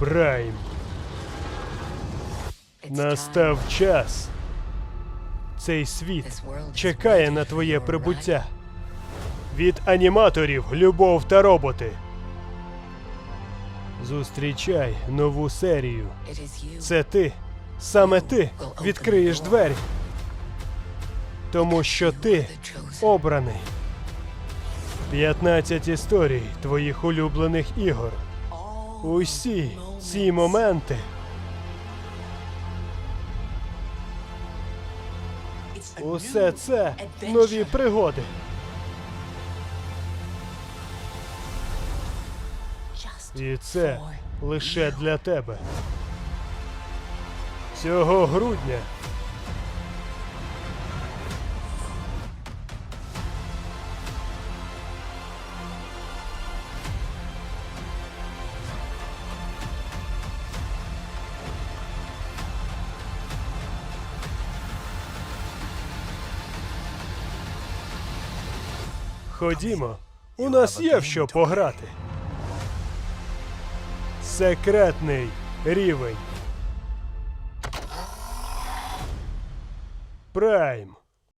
Прайм. Настав час. Цей світ чекає на твоє прибуття. Від аніматорів Любов та роботи. Зустрічай нову серію. Це ти, саме ти відкриєш двері. Тому що ти обраний. 15 історій твоїх улюблених ігор. Усі ці моменти Усе це нові пригоди. І це лише для тебе. Цього грудня. Ходімо, у нас є в що пограти. Секретний рівень. Прайм.